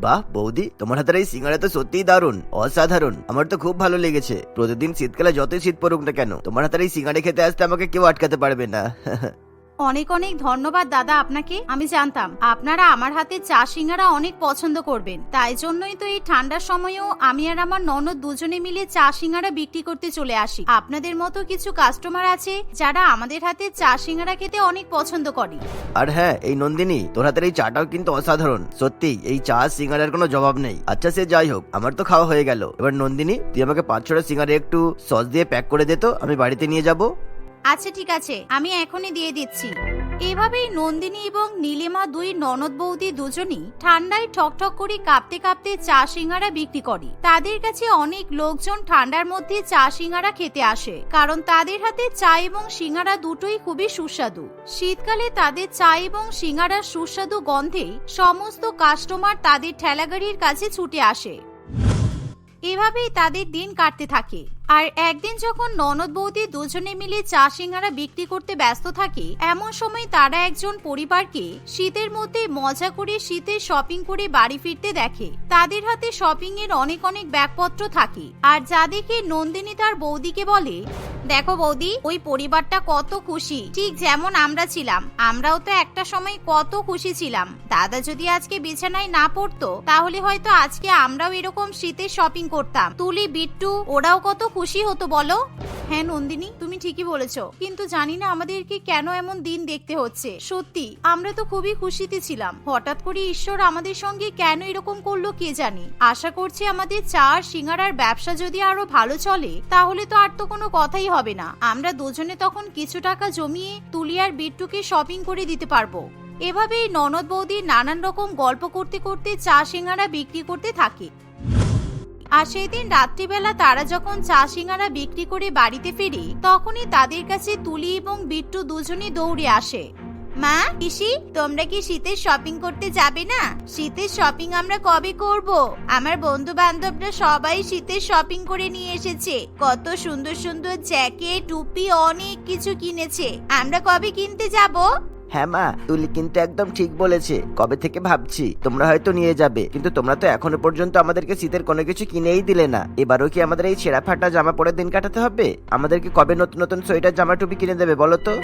বাহ, বৌদি, তোমার হাতের এই সিঙ্গারা তো সত্যিই দারুণ, অসাধারণ। আমার তো খুব ভালো লেগেছে। প্রতিদিন শীতকালে যতই শীত পড়ুক না কেন, তোমার হাতের এই সিঙ্গারা খেতে আসতে আমাকে কেউ আটকাতে পারবে না। অনেক অনেক ধন্যবাদ, দাদা, আপনাকে। আমি জানতাম, আপনারা আমার হাতে চা সিঙ্গারা অনেক পছন্দ করবেন। তাই জন্যই তো এই ঠান্ডার সময়েও আমি আর আমার ননদ দুজনে মিলে চা সিঙ্গারা বিক্রি করতে চলে আসি। আপনাদের মতো কিছু কাস্টমার আছে যারা আমাদের হাতে চা সিঙ্গারা খেতে অনেক পছন্দ করে। আর হ্যাঁ এই নন্দিনী, তোর হাতের এই চাটাও কিন্তু অসাধারণ। সত্যি, এই চা সিঙ্গারার কোনো জবাব নেই। আচ্ছা সে যাই হোক, আমার তো খাওয়া হয়ে গেল। এবার নন্দিনী, তুই আমাকে পাঁচ ছটা সিঙ্গারা একটু সস দিয়ে প্যাক করে দে তো, আমি বাড়িতে নিয়ে যাব। আচ্ছা ঠিক আছে। আমি এখনই দিয়ে দিচ্ছি। এভাবেই নন্দিনী এবং নীলিমা দুই ননদ বৌদি দুজনই ঠান্ডায় ঠকঠক করে কাঁপতে কাঁপতে চা সিঙ্গারা বিক্রি করে। তাদের কাছে অনেক লোকজন ঠান্ডার মধ্যে চা সিঙ্গারা খেতে আসে, কারণ তাদের হাতে চা এবং সিঙ্গারা দুটোই খুবই সুস্বাদু। শীতকালে তাদের চা এবং সিঙ্গারার সুস্বাদু গন্ধে সমস্ত কাস্টমার তাদের ঠেলাগাড়ির কাছে ছুটে আসে। এভাবেই তাদের দিন কাটতে থাকে। আর একদিন যখন ননদ বৌদি দুজনে মিলে চা সিঙ্গারা বিক্রি করতে ব্যস্ত থাকে, এমন সময় তারা একজন পরিবারকে শীতের মধ্যে মজা করে শীতের শপিং করে বাড়ি ফিরতে দেখে। তাদের হাতে শপিং এর অনেক অনেক ব্যাগপত্র থাকে আর যা দেখে নন্দিনী তার বৌদিকে বলে, দেখো বৌদি, ওই পরিবারটা কত খুশি। ঠিক যেমন আমরা ছিলাম, আমরাও তো একটা সময় কত খুশি ছিলাম। দাদা যদি আজকে বিছানায় না পড়তো, তাহলে হয়তো আজকে আমরাও এরকম শীতের শপিং করতাম। তুলি, বিট্টু, ওরাও কত খুশি হতো, বলো? হ্যাঁ নন্দিনী, তুমি ঠিকই বলেছ। কিন্তু জানি না আমাদেরকে কেন এমন দিন দেখতে হচ্ছে। সত্যি, আমরা তো খুবই খুশিতে ছিলাম। হঠাৎ করে ঈশ্বর আমাদের সঙ্গে কেন এরকম করল কে জানি? আশা করছি আমাদের চার সিঙ্গারার ব্যবসা যদি আরও ভালো চলে, তাহলে তো আর তো কোনো কথাই হবে না। আমরা দুজনে তখন কিছু টাকা জমিয়ে তুলি আর বিট্টুকে শপিং করে দিতে পারব। এভাবেই ননদ বৌদি নানান রকম গল্প করতে করতে চা সিঙ্গারা বিক্রি করতে থাকে। আর সেই দিন রাত্রিবেলা তারা যখন চা সিঙ্গারা বিক্রি করে বাড়িতে ফেরে, তখনই তাদের কাছে তুলি এবং বিট্টু দুজনই দৌড়ে আসে। মা, পিসি, তোমরা কি শীতের শপিং করতে যাবে না? শীতের শপিং আমরা কবে করব? আমার বন্ধু বান্ধবরা সবাই শীতের শপিং করে নিয়ে এসেছে। কত সুন্দর সুন্দর জ্যাকেট, টুপি, অনেক কিছু কিনেছে। আমরা কবে কিনতে যাব? হ্যাঁ মা, তুলি কিন্তু একদম ঠিক বলেছে। কবে থেকে ভাবছি? তোমরা হয়তো নিয়ে যাবে। কিন্তু তোমরা তো এখনও পর্যন্ত আমাদেরকে শীতের কোনো কিছু কিনেই দিলে না। এবারও কি আমাদের এই ছেঁড়া ফাটা জামা পরে দিন কাটাতে হবে? আমাদেরকে কবে নতুন নতুন সোয়েটার জামা টুপি কিনে দেবে বলো তো?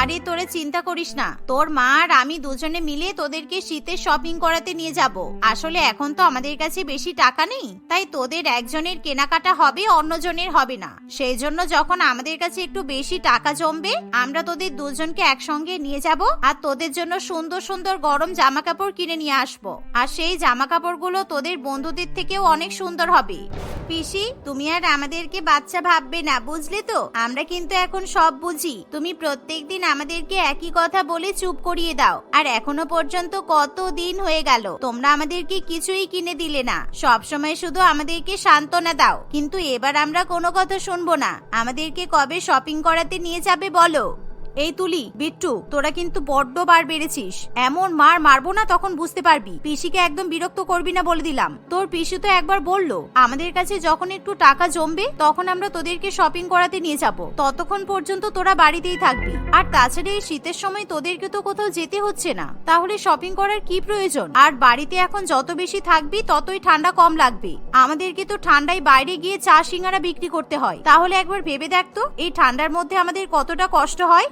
আরে তোরে চিন্তা করিস না। তোর মা আর আমি দুজনে মিলে তোদেরকে শীতের শপিং করাতে নিয়ে যাব। আসলে এখন তো আমাদের কাছে বেশি টাকা নেই। তাই তোদের একজনের কেনাকাটা হবে, অন্যজনের হবে না। সেই জন্য যখন আমাদের কাছে একটু বেশি টাকা জমবে, আমরা তোদের দুজনকে একসঙ্গে নিয়ে যাব আর তোদের জন্য সুন্দর সুন্দর গরম জামা কাপড় কিনে নিয়ে আসব। আর সেই জামা কাপড়গুলো তোদের বন্ধুদের থেকেও অনেক সুন্দর হবে। পিসি, তুমি আর আমাদেরকে বাচ্চা ভাববে না, বুঝলে তো? আমরা কিন্তু এখন সব বুঝি। তুমি প্রত্যেকদিন আমাদেরকে একই কথা বলে চুপ করিয়ে দাও। আর এখনও পর্যন্ত কত দিন হয়ে গেল, তোমরা আমাদেরকে কিছুই কিনে দিলে না। সব সময় শুধু আমাদেরকে সান্ত্বনা দাও। কিন্তু এবার আমরা কোনো কথা শুনব না। আমাদেরকে কবে শপিং করাতে নিয়ে যাবে বলো? এই তুলি, বিট্টু, তোরা কিন্তু বড্ড বার বেড়েছিস। এমন মার মারবো না তখন বুঝতে পারবি। পিসিকে একদম বিরক্ত করবি না বলে দিলাম। তোর পিসি তো একবার বলল, আমাদের কাছে যখন একটু টাকা জমবে, তখন আমরা তোদেরকে শপিং করাতে নিয়ে যাব। ততক্ষণ পর্যন্ত তোরা বাড়িতেই থাকবি। আর তাছাড়া এই শীতের সময় তোদেরকে তো কোথাও যেতে হচ্ছে না। তাহলে শপিং করার কি প্রয়োজন? আর বাড়িতে এখন যত বেশি থাকবি, ততই ঠান্ডা কম লাগবে। আমাদেরকে তো ঠান্ডায় বাইরে গিয়ে চা সিঙ্গারা বিক্রি করতে হয়। তাহলে একবার ভেবে দেখতো এই ঠান্ডার মধ্যে আমাদের কতটা কষ্ট হয়?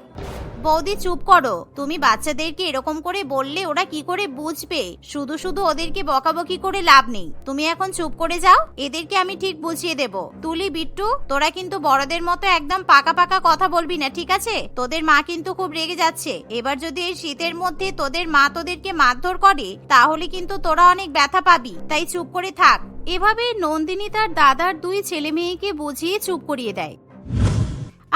বৌদি, চুপ করো। তুমি বাচ্চাদেরকে এরকম করে বললে ওরা কি করে বুঝবে? শুধু শুধু ওদেরকে বকাবকি করে লাভ নেই। তুমি এখন চুপ করে যাও, এদেরকে আমি ঠিক বুঝিয়ে দেব। তুলি, বিট্টু, তোরা কিন্তু বড়দের মতো একদম পাকা পাকা কথা বলবি না, ঠিক আছে? তোদের মা কিন্তু খুব রেগে যাচ্ছে। এবার যদি এই শীতের মধ্যে তোদের মা তোদেরকে মারধর করে, তাহলে কিন্তু তোরা অনেক ব্যথা পাবি। তাই চুপ করে থাক। এভাবে নন্দিনী তার দাদার দুই ছেলে মেয়েকে বুঝিয়ে চুপ করিয়ে দেয়।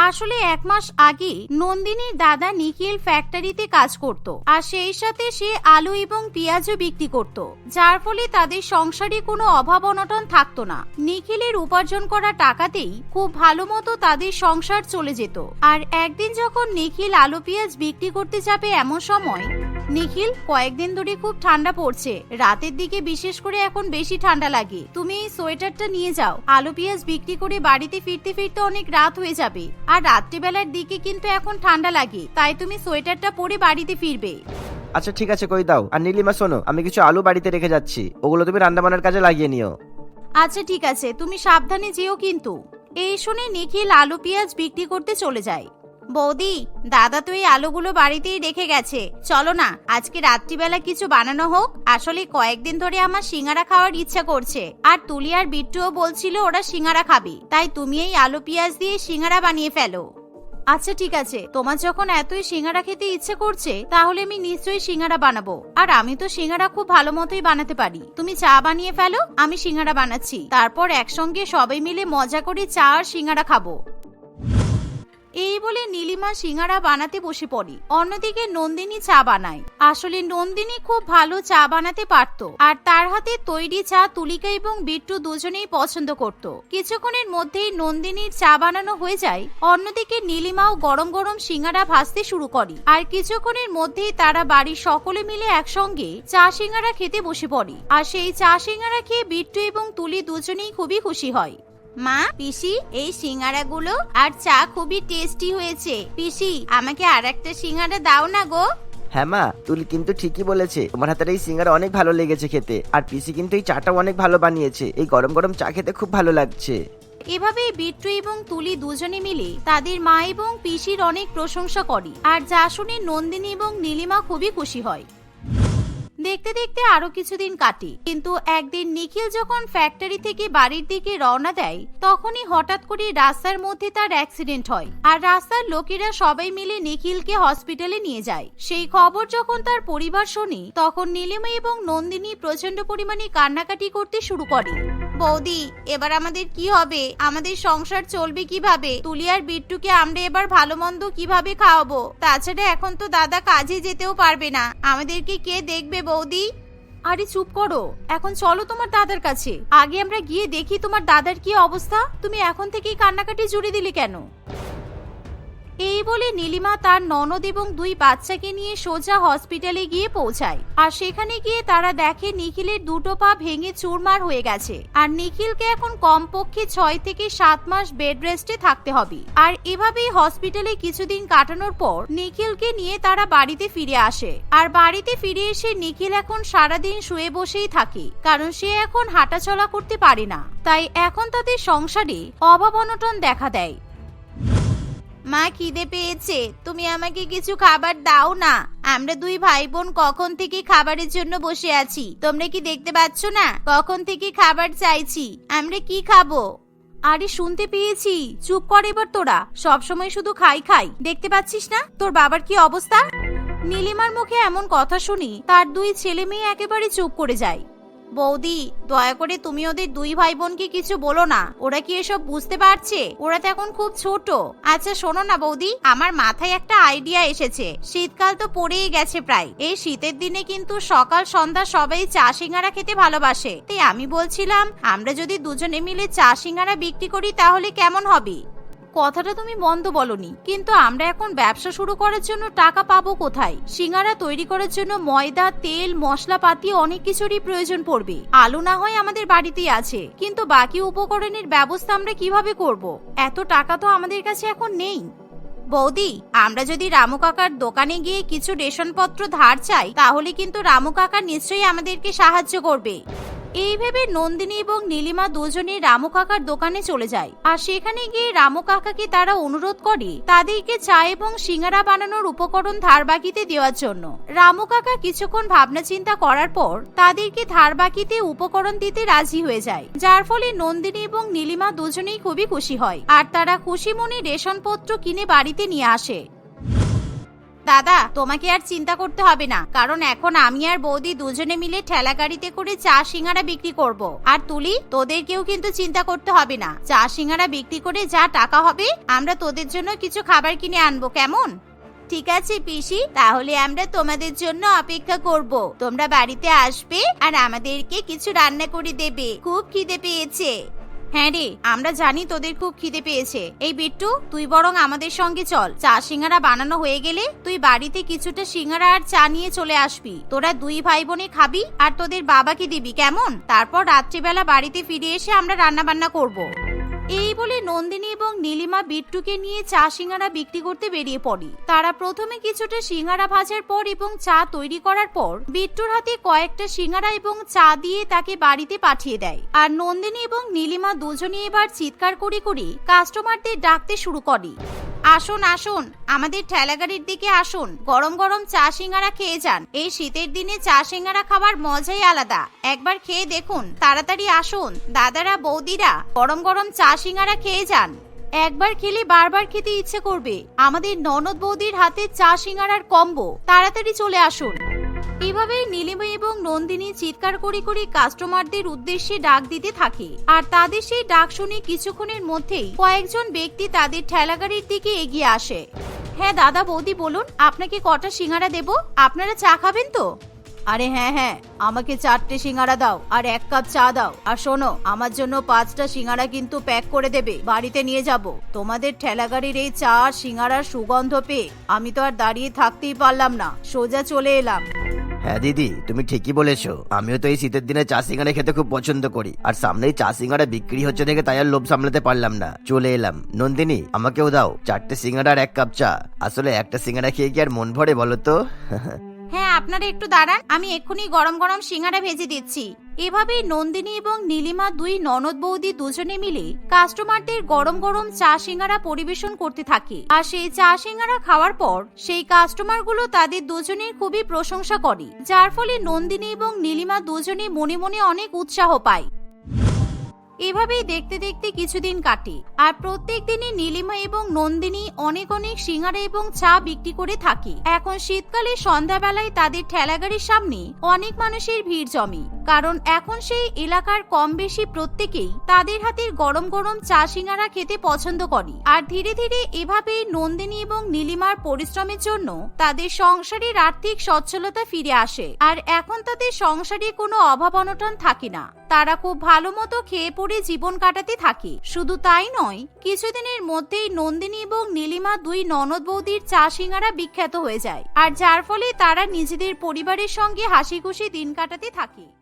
আসলে এক মাস আগে নন্দিনীর দাদা নিখিল ফ্যাক্টরিতে কাজ করত আর সেই সাথে সে আলু এবং পেঁয়াজও বিক্রি করত, যার ফলে তাদের সংসারে কোনো অভাব অনটন থাকতো না। নিখিলের উপার্জন করা টাকাতেই খুব ভালো মতো তাদের সংসার চলে যেত। আর একদিন যখন নিখিল আলু পেঁয়াজ বিক্রি করতে যাবে এমন সময়, নিখিল কয়েকদিন ধরে খুব ঠান্ডা পড়ছে। রাতের দিকে বিশেষ করে এখন বেশি ঠান্ডা লাগে। তুমি এই সোয়েটারটা নিয়ে যাও। আলু পেঁয়াজ বিক্রি করে বাড়িতে ফিরতে ফিরতে অনেক রাত হয়ে যাবে। আর রাত্রিবেলার দিকে কিন্তু এখন ঠান্ডা লাগে। তাই তুমি সোয়েটারটা পরে বাড়িতে ফিরবে। আচ্ছা ঠিক আছে কই দাও। আর নীলিমা শোনো আমি কিছু আলু বাড়িতে রেখে যাচ্ছি। ওগুলো তুমি রান্না বান্নার কাজে লাগিয়ে নিও। আচ্ছা ঠিক আছে। তুমি সাবধানে যেও কিন্তু। এই শুনে নিখিল আলু পেঁয়াজ বিক্রি করতে চলে যায়। বৌদি, দাদা তো এই আলুগুলো বাড়িতেই রেখে গেছে। চলো না, আজকে রাত্রিবেলা কিছু বানানো হোক। আসলে কয়েকদিন ধরে আমার সিঙ্গারা খাওয়ার ইচ্ছা করছে। আর তুলি আর বিট্টুও বলছিল ওরা সিঙ্গারা খাবে। তাই তুমি এই আলু পেঁয়াজ দিয়ে সিঙ্গারা বানিয়ে ফেলো। আচ্ছা ঠিক আছে, তোমার যখন এতই সিঙ্গারা খেতে ইচ্ছে করছে, তাহলে আমি নিশ্চয়ই সিঙ্গারা বানাবো। আর আমি তো সিঙ্গারা খুব ভালো মতোই বানাতে পারি। তুমি চা বানিয়ে ফেলো, আমি সিঙ্গারা বানাচ্ছি। তারপর একসঙ্গে সবাই মিলে মজা করে চা আর সিঙ্গারা খাব। এই বলে নীলিমা সিঙ্গারা বানাতে বসে পড়ে। অন্যদিকে নন্দিনী চা বানায়। আসলে নন্দিনী খুব ভালো চা বানাতে পারত। আর তার হাতে তৈরি চা তুলিকা এবং বিট্টু দুজনেই পছন্দ করত। কিছুক্ষণের মধ্যেই নন্দিনীর চা বানানো হয়ে যায়। অন্যদিকে নীলিমাও গরম গরম সিঙ্গারা ভাজতে শুরু করে। আর কিছুক্ষণের মধ্যেই তারা বাড়ির সকলে মিলে একসঙ্গে চা সিঙ্গারা খেতে বসে পড়ে। আর সেই চা সিঙ্গারা খেয়ে বিট্টু এবং তুলি দুজনেই খুবই খুশি হয়। মা পিসি এই সিঙ্গারাগুলো আর চা খুবই টেস্টি হয়েছে। পিসি আমাকে আর একটা সিঙ্গারা দাও না গো। হ্যাঁ মা তুলি কিন্তু ঠিকই বলেছে। তোমার হাতের এই সিঙ্গারা অনেক ভালো লেগেছে খেতে। আর পিসি কিন্তু এই চাটাও অনেক ভালো বানিয়েছে। এই গরম গরম চা খেতে খুব ভালো লাগছে। এভাবেই বিট্টু এবং তুলি দুজনে মিলে তাদের মা এবং পিসির অনেক প্রশংসা করে। আর যা শুনে নন্দিনী এবং নীলিমা খুবই খুশি হয়। দেখতে দেখতে আরও কিছুদিন কাটে। কিন্তু একদিন নিখিল যখন ফ্যাক্টরি থেকে বাড়ির দিকে রওনা দেয়, তখনই হঠাৎ করে রাস্তার মধ্যে তার অ্যাক্সিডেন্ট হয়। আর রাস্তার লোকেরা সবাই মিলে নিখিলকে হসপিটালে নিয়ে যায়। সেই খবর যখন তার পরিবার শোনে, তখন নীলিমা এবং নন্দিনী প্রচণ্ড পরিমাণে কান্নাকাটি করতে শুরু করে। বৌদি, এবার আমাদের কি হবে? আমাদের সংসার চলবে কীভাবে? তুলি আর বিট্টুকে আমরা এবার ভালো মন্দ কীভাবে খাওয়াবো? তাছাড়া এখন তো দাদা কাজে যেতেও পারবে না। আমাদেরকে কে দেখবে বৌদি? আরে চুপ করো। এখন চলো তোমার দাদার কাছে। আগে আমরা গিয়ে দেখি তোমার দাদার কি অবস্থা। তুমি এখন থেকেই কান্নাকাটি জুড়ে দিলে কেন? এই বলে নীলিমা তার ননদ এবং দুই বাচ্চাকে নিয়ে সোজা হসপিটালে গিয়ে পৌঁছায়। আর সেখানে গিয়ে তারা দেখে নিখিলের দুটো পা ভেঙে চুরমার হয়ে গেছে। আর নিখিলকে এখন কমপক্ষে ছয় থেকে সাত মাস বেড রেস্টে থাকতে হবে। আর এভাবেই হসপিটালে কিছুদিন কাটানোর পর নিখিলকে নিয়ে তারা বাড়িতে ফিরে আসে। আর বাড়িতে ফিরে এসে নিখিল এখন সারাদিন শুয়ে বসেই থাকে। কারণ সে এখন হাঁটাচলা করতে পারে না। তাই এখন তাদের সংসারে অভাব অনটন দেখা দেয়। মা খিদে পেয়েছে, তুমি আমাকে কিছু খাবার দাও না। আমরা দুই ভাই বোন কখন থেকে খাবারের জন্য বসে আছি? তোমরা কি দেখতে পাচ্ছ না? কখন থেকে খাবার চাইছি? আমরা কি খাব? আরে, শুনতে পেয়েছি। চুপ কর এবার তোরা। সব সময় শুধু খাই খাই। দেখতে পাচ্ছিস না? তোর বাবার কি অবস্থা? নীলিমার মুখে এমন কথা শুনি তার দুই ছেলে মেয়ে একেবারে চুপ করে যায়। বৌদি, দয়া করে তুমি ওদের দুই ভাই বোনকে কিছু বলো না। ওরা কি এসব বুঝতে পারছে? ওরা তো এখন খুব ছোট। আচ্ছা শোনো না বৌদি, আমার মাথায় একটা আইডিয়া এসেছে। শীতকাল তো পড়েই গেছে প্রায়। এই শীতের দিনে কিন্তু সকাল, সন্ধ্যা সবাই চা সিঙ্গারা খেতে ভালোবাসে। তাই আমি বলছিলাম, আমরা যদি দুজনে মিলে চা সিঙ্গারা বিক্রি করি তাহলে কেমন হবে? কথাটা তুমি মন্দ বলনি। কিন্তু আমরা এখন ব্যবসা শুরু করার জন্য টাকা পাবো কোথায়? সিঙ্গারা তৈরি করার জন্য ময়দা, তেল, মশলাপাতি অনেক কিছুরই প্রয়োজন পড়বে। আলু না হয় আমাদের বাড়িতেই আছে। কিন্তু বাকি উপকরণের ব্যবস্থা আমরা কীভাবে করব? এত টাকা তো আমাদের কাছে এখন নেই। বৌদি, আমরা যদি রামু কাকার দোকানে গিয়ে কিছু রেশনপত্র ধার চাই, তাহলে কিন্তু রামু কাকা নিশ্চয়ই আমাদেরকে সাহায্য করবে। এই ভেবে নন্দিনী এবং নীলিমা দুজনে রামু কাকার দোকানে চলে যায়। আর সেখানে গিয়ে রামু কাকাকে তারা অনুরোধ করে তাদেরকে চা এবং সিঙ্গারা বানানোর উপকরণ ধার বাকিতে দেওয়ার জন্য। রামু কাকা কিছুক্ষণ ভাবনা চিন্তা করার পর তাদেরকে ধার বাকিতে উপকরণ দিতে রাজি হয়ে যায়। যার ফলে নন্দিনী এবং নীলিমা দুজনেই খুবই খুশি হয়। আর তারা খুশি মনে রেশনপত্র কিনে বাড়িতে নিয়ে আসে। দাদা, তোমাকে আর চিন্তা করতে হবে না। কারণ এখন আমি আর বৌদি দুজনে মিলে ঠেলা গাড়িতে করে চা সিঙ্গারা বিক্রি করব। আর তুলি, তোদেরকেও কিন্তু চিন্তা করতে হবে না। চা সিঙ্গারা বিক্রি করে যা টাকা হবে, আমরা তোদের জন্য কিছু খাবার কিনে আনব, কেমন? ঠিক আছে পিসি, তাহলে আমরা তোমাদের জন্য অপেক্ষা করব। তোমরা বাড়িতে আসবে আর আমাদেরকে কিছু রান্না করে দেবে। খুব খিদে পেয়েছে। হ্যাঁ রে, আমরা জানি তোদের খুব খিদে পেয়েছে। এই বিট্টু, তুই বরং আমাদের সঙ্গে চল। চা সিঙ্গারা বানানো হয়ে গেলে তুই বাড়িতে কিছুটা সিঙ্গারা আর চা নিয়ে চলে আসবি। তোরা দুই ভাই বোনে খাবি আর তোদের বাবাকে দিবি, কেমন? তারপর রাত্রিবেলা বাড়িতে ফিরে এসে আমরা রান্না বান্না করব। এই বলে নন্দিনী এবং নীলিমা বিট্টুকে নিয়ে চা সিঙ্গারা বিক্রি করতে বেরিয়ে পড়ে। তারা প্রথমে কিছুটা সিঙ্গারা ভাজার পর এবং চা তৈরি করার পর বিট্টুর হাতে কয়েকটা সিঙ্গারা এবং চা দিয়ে তাকে বাড়িতে পাঠিয়ে দেয়। আর নন্দিনী এবং নীলিমা দুজনে এবার চিৎকার করে করে কাস্টমারদের ডাকতে শুরু করে। আসুন আসুন, আমাদের ঠেলাগাড়ির দিকে আসুন। গরম গরম চা সিঙ্গারা খেয়ে যান। এই শীতের দিনে চা সিঙ্গারা খাবার মজাই আলাদা। একবার খেয়ে দেখুন, তাড়াতাড়ি আসুন। দাদারা, বৌদিরা, গরম গরম চা সিঙ্গারা খেয়ে যান। একবার খেলে বারবার খেতে ইচ্ছে করবে। আমাদের ননদ বৌদির হাতে চা সিঙ্গারার কম্বো। তাড়াতাড়ি চলে আসুন। এভাবেই নীলিমা এবং নন্দিনী চিৎকার করে করে কাস্টমারদের উদ্দেশ্যে ডাক দিতে থাকে। আর তাদের সেই ডাক শুনে কিছুক্ষণের মধ্যেই কয়েকজন ব্যক্তি তাদের ঠেলাগাড়ির দিকে এগিয়ে আসে। হ্যাঁ দাদা বৌদি, বলুন, আপনাকে কটা সিঙ্গারা দেব? আপনারা চা খাবেন তো? আরে হ্যাঁ হ্যাঁ আমাকে চারটে সিঙ্গারা দাও, আর এক কাপ চা দাও। আর শোনো, আমার জন্য পাঁচটা সিঙ্গারা কিন্তু প্যাক করে দেবে, বাড়িতে নিয়ে যাব। তোমাদের ঠেলাগাড়ির এই চা আর সিঙ্গারার সুগন্ধ পেয়ে আমি তো আর দাঁড়িয়ে থাকতেই পারলাম না। সোজা চলে এলাম। হ্যাঁ দিদি, তুমি ঠিকই বলেছ। আমিও তো এই শীতের দিনে চা সিঙ্গারা খেতে খুব পছন্দ করি। আর সামনেই চা সিঙ্গারা বিক্রি হচ্ছে দেখে তাই আর লোভ সামলাতে পারলাম না। চলে এলাম। নন্দিনী, আমাকেও দাও। চারটে সিঙ্গারা আর এক কাপ চা। আসলে একটা সিঙ্গারা খেয়ে কি আর মন ভরে বলো তো? হ্যাঁ আপনারা একটু দাঁড়ান, আমি এক্ষুনি গরম গরম সিঙ্গারা ভেজে দিচ্ছি। এভাবেই নন্দিনী এবং নীলিমা দুই ননদ বৌদি দুজনে মিলে কাস্টমারদের গরম গরম চা সিঙ্গারা পরিবেশন করতে থাকে। আর সেই চা সিঙ্গারা খাওয়ার পর সেই কাস্টমারগুলো তাদের দুজনের খুবই প্রশংসা করে, যার ফলে নন্দিনী এবং নীলিমা দুজনে মনে মনে অনেক উৎসাহ পায়। এভাবেই দেখতে দেখতে কিছুদিন কাটে। আর প্রত্যেক দিনই নীলিমা এবং নন্দিনী অনেক অনেক সিঙ্গারা এবং চা বিক্রি করে থাকে। এখন শীতকালে সন্ধ্যাবেলায় তাদের ঠেলাগাড়ির সামনে অনেক মানুষের ভিড় জমে। কারণ এখন সেই এলাকার কম বেশি প্রত্যেকেই তাদের হাতের গরম গরম চা সিঙ্গারা খেতে পছন্দ করে। আর ধীরে ধীরে এভাবে নন্দিনী এবং নীলিমার পরিশ্রমের জন্য তাদের সংসারের আর্থিক সচ্ছলতা ফিরে আসে। আর এখন তাদের সংসারে কোনো অভাব অনটন থাকে না। তারা খুব ভালো মতো খেয়ে পড়ে জীবন কাটাতে থাকে। শুধু তাই নয়, কিছুদিনের মধ্যেই নন্দিনী এবং নীলিমা দুই ননদ বৌদির চা সিঙ্গারা বিখ্যাত হয়ে যায়। আর যার ফলে তারা নিজেদের পরিবারের সঙ্গে হাসি খুশি দিন কাটাতে থাকে।